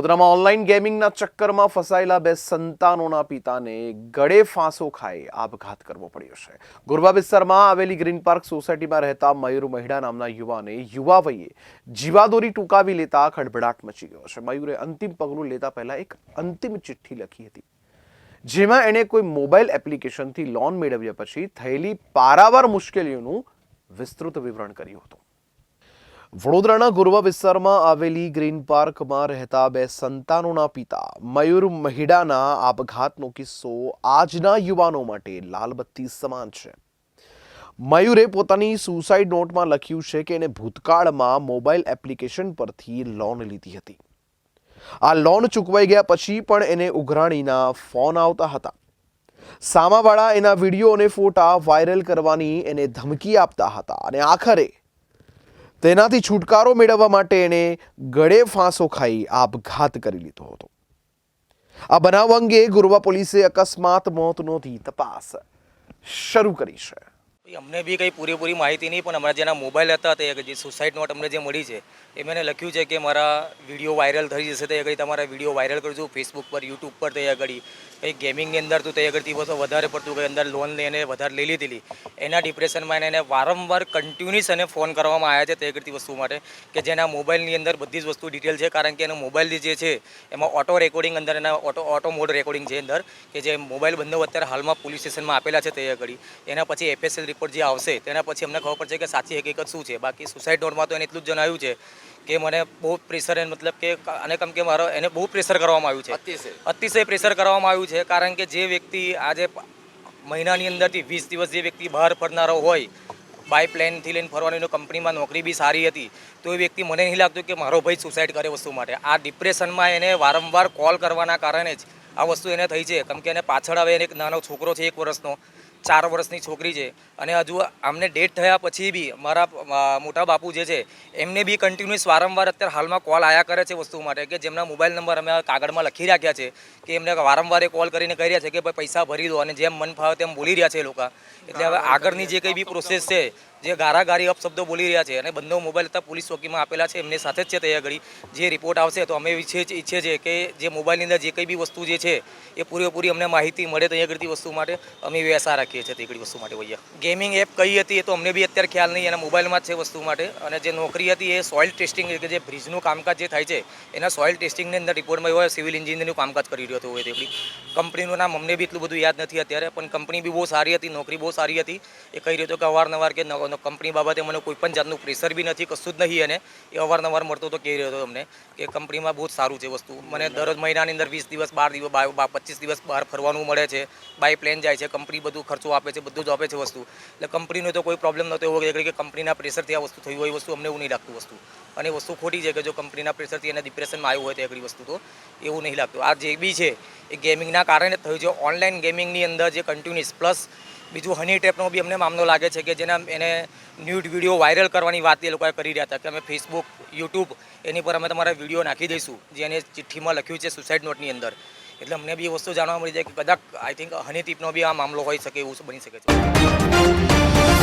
વડોદરામાં ઓનલાઈન ગેમિંગના ચક્કરમાં ફસાયેલા બે સંતાનોના પિતાને ગળે ફાંસો ખાઈ આપઘાત કરવો પડ્યો છે. ગુરવા વિસ્તારમાં આવેલી ગ્રીન પાર્ક સોસાયટીમાં રહેતા મયુર મહિડા નામના યુવાને યુવા વયે જીવાદોરી ટૂંકાવી લેતા ખડભડાટ મચી ગયો છે. મયુરે અંતિમ પગલું લેતા પહેલા એક અંતિમ ચિઠ્ઠી લખી હતી. જેમાં એણે કોઈ મોબાઈલ એપ્લિકેશનથી લોન મેળવ્યા પછી થયેલી પારાવાર મુશ્કેલીઓનું વિસ્તૃત વિવરણ કર્યું હતું. વડોદરાના ગુરવા વિસ્તારમાં આવેલી ગ્રીન પાર્કમાં રહેતા બે સંતાનોના પિતા મયુર મહિડાના આપઘાતનો કિસ્સો આજના યુવાનો માટે લાલબત્તી સમાન છે. મયુરે પોતાની સુસાઇડ નોટમાં લખ્યું છે કે એને ભૂતકાળમાં મોબાઈલ એપ્લિકેશન પરથી લોન લીધી હતી. આ લોન ચૂકવાઈ ગયા પછી પણ એને ઉઘરાણીના ફોન આવતા હતા. સામાવાળા એના વીડિયો અને ફોટા વાયરલ કરવાની એને ધમકી આપતા હતા અને આખરે તેનાથી છુટકારો મેળવવા માટે એણે ગળે ફાંસો ખાઈ આપઘાત કરી લીધો હતો. આ બનાવ અંગે ગુરવા પોલીસે અકસ્માત મોત નોંધી તપાસ શરૂ કરી છે. અમને બી કંઈ પૂરેપૂરી માહિતી નહીં, પણ અમારા જેના મોબાઈલ હતા તે જે સુસાઇડ નોટ અમને જે મળી છે, એ મેં લખ્યું છે કે મારા વીડિયો વાયરલ થઈ જશે તે આગળ તમારા વીડિયો વાયરલ કરજો ફેસબુક પર યુટ્યુબ પર તે આગળ. કંઈ ગેમિંગની અંદર તો તે આગળથી બધો વધારે પડતું કંઈ અંદર લોન લઈને વધારે લઈ લીધેલી. એના ડિપ્રેશનમાં એને વારંવાર કન્ટિન્યુઅસ એને ફોન કરવામાં આવ્યા છે તે આગળથી વસ્તુ માટે, કે જેના મોબાઈલની અંદર બધી જ વસ્તુ ડિટેલ છે, કારણ કે એનો મોબાઈલ જે છે, એમાં ઓટો રેકોર્ડિંગ અંદર એના ઓટો ઓટો મોડ રેકોર્ડિંગ છે અંદર, કે જે મોબાઈલ બંધો અત્યારે હાલમાં પોલીસ સ્ટેશનમાં આપેલા છે તે આગળ. એના પછી એફએસએલ રિપોર્ટ જે આવશે તેના પછી અમને ખબર પડશે કે સાચી હકીકત શું છે. બાકી સુસાઇડ નોટમાં તો એને એટલું જ જણાવ્યું છે કે મને બહુ પ્રેશર મતલબ કે અને કેમ કે મારો એને બહુ પ્રેશર કરવામાં આવ્યું છે. અતિશય. પ્રેશર કરવામાં આવ્યું છે કારણ કે જે વ્યક્તિ આજે મહિનાની અંદરથી વીસ દિવસ જે વ્યક્તિ બહાર ફરનારો હોય બાય પ્લેનથી લઈને ફરવાની કંપનીમાં નોકરી બી સારી હતી તો એ વ્યક્તિ મને નહીં લાગતું કે મારો ભાઈ સુસાઇડ કરે વસ્તુ માટે. આ ડિપ્રેશનમાં એને વારંવાર કોલ કરવાના કારણે જ આ વસ્તુ એને થઈ છે. કેમ કે એને પાછળ હવે એને એક નાનો છોકરો છે એક વર્ષનો. ચાર વર્ષની છોકરી છે. અને હજુ આમને ડેટ થયા પછી બી મારા મોટા બાપુ જે છે, એમને બી કન્ટિન્યુઅસ વારંવાર અત્યારે હાલમાં કોલ આયા કરે છે વસ્તુ માટે કે જેમના મોબાઈલ નંબર અમે કાગળમાં લખી રાખ્યા છે કે એમને વારંવાર એ કોલ કરીને કહી રહ્યા છે કે ભાઈ પૈસા ભરી દો અને જેમ મન ફાવે તેમ બોલી રહ્યા છે એ લોકો. એટલે હવે આગળની જે કંઈ બી પ્રોસેસ છે જે ગારાગારી અપશબ્દો બોલી રહ્યા છે અને બંને મોબાઈલ હતા પોલીસ ચોકીમાં આપેલા છે, એમની સાથે જ છે ત્યાં આગળ જે રિપોર્ટ આવશે તો અમે ઈચ્છે ઈચ્છે છે કે જે મોબાઈલની અંદર જે કંઈ બી વસ્તુ જે છે, એ પૂરેપૂરી અમને માહિતી મળે તો આગળથી વસ્તુ માટે અમે વ્યવસાય રાખીએ છીએ તે વસ્તુ માટે ભૈયા. ગેમિંગ એપ કઈ હતી એ તો અમને બી અત્યારે ખ્યાલ નહીં, એના મોબાઈલમાં જ છે વસ્તુ માટે. અને જે નોકરી હતી એ સોઇલ ટેસ્ટિંગ કે જે બ્રિજનું કામકાજ જે થાય છે, એના સોઇલ ટેસ્ટિંગની અંદર રિપોર્ટમાં હોય સિવિલ એન્જિનિયરનું કામકાજ કરી રહ્યો હતો હોય તે કંપનીનું નામ અમને બી એટલું બધું યાદ નથી અત્યારે, પણ કંપની બી બહુ સારી હતી, નોકરી બહુ સારી હતી. એ કહી રહ્યો હતો કે અવારનવાર કે ન- કંપની બાબતે મને કોઈ પણ જાતનું પ્રેશર બી નથી કશું જ નહીં અને એ અવારનવાર મળતો તો કહી રહ્યો હતો અમને કે કંપનીમાં બહુ જ સારું છે વસ્તુ. મને દરરોજ મહિનાની અંદર વીસ દિવસ બાર દિવસ પચીસ દિવસ બહાર ફરવાનું મળે છે બાય પ્લેન જાય છે કંપની બધું ખર્ચો આપે છે બધું જ આપે છે વસ્તુ. એટલે કંપનીનો તો કોઈ પ્રોબ્લેમ નહોતો એવો કે કંપનીના પ્રેશરથી આ વસ્તુ થયું હોય એ વસ્તુ અમને એવું નહીં લાગતું વસ્તુ. અને વસ્તુ ખોટી છે કે જો કંપનીના પ્રેશરથી એને ડિપ્રેશનમાં આવ્યું હોય તો એકડી વસ્તુ તો એવું નહીં લાગતું. આ જે બી છે એ ગેમિંગના કારણે જ થયું છે. ઓનલાઈન ગેમિંગની અંદર જે કન્ટિન્યુઅસ પ્લસ બીજું હની ટેપનો બી અમને મામલો લાગે છે કે જેના એને ન્યૂડ વીડિયો વાયરલ કરવાની વાત એ લોકોએ કરી રહ્યા હતા કે અમે ફેસબુક યુટ્યુબ એની પર અમે તમારા વીડિયો નાખી દઈશું, જે એને ચિઠ્ઠીમાં લખ્યું છે સુસાઇડ નોટની અંદર. એટલે અમને બી એ વસ્તુ જાણવા મળી જાય કે કદાચ આઈ થિંક હની ટીપનો બી આ મામલો હોઈ શકે એવું બની શકે છે.